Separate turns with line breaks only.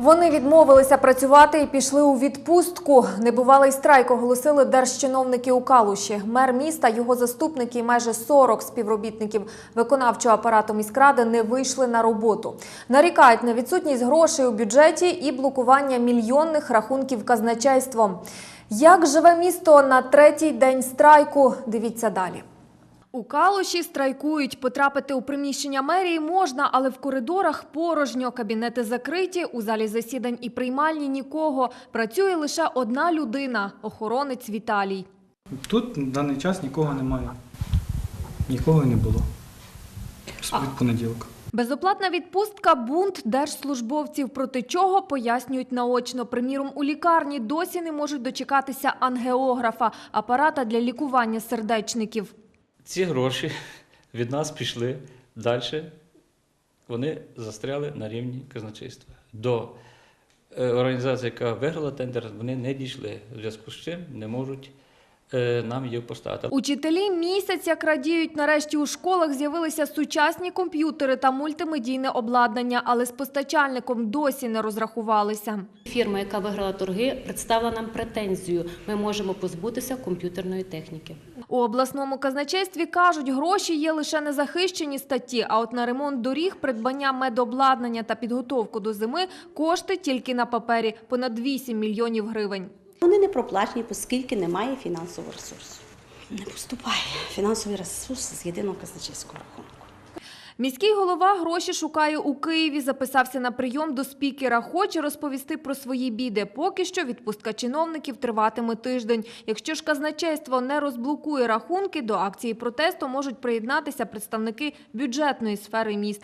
Вони відмовилися працювати і пішли у відпустку. Небувалий страйк оголосили держчиновники у Калуші. Мер міста, його заступники і майже 40 співробітників виконавчого апарату міськради не вийшли на роботу. Нарікають на відсутність грошей у бюджеті і блокування мільйонних рахунків казначейством. Як живе місто на третій день страйку? Дивіться далі. У Калуші страйкують. Потрапити у приміщення мерії можна, але в коридорах порожньо. Кабінети закриті, у залі засідань і приймальні нікого. Працює лише одна людина – охоронець Віталій.
Тут на даний час нікого немає. Нікого не було. З від понеділка.
Безоплатна відпустка – бунт держслужбовців, проти чого пояснюють наочно. Приміром, у лікарні досі не можуть дочекатися ангеографа – апарата для лікування сердечників.
Ці гроші від нас пішли далі. Вони застряли на рівні казначейства. До е, організації, яка виграла тендер, вони не дійшли. В зв'язку з чим не можуть нам їх поставити.
Учителі місяць як радіють, нарешті у школах з'явилися сучасні комп'ютери та мультимедійне обладнання, але з постачальником досі не розрахувалися.
Фірма, яка виграла торги, представила нам претензію. Ми можемо позбутися комп'ютерної техніки.
У обласному казначействі кажуть, гроші є лише незахищені статті, а от на ремонт доріг, придбання медобладнання та підготовку до зими кошти тільки на папері – понад 8 мільйонів гривень.
Вони не проплачені, оскільки немає фінансового ресурсу. Не поступає фінансовий ресурс з єдиного казначейського рахунку.
Міський голова гроші шукає у Києві, записався на прийом до спікера, хоче розповісти про свої біди. Поки що відпустка чиновників триватиме тиждень. Якщо ж казначейство не розблокує рахунки, до акції протесту можуть приєднатися представники бюджетної сфери міст.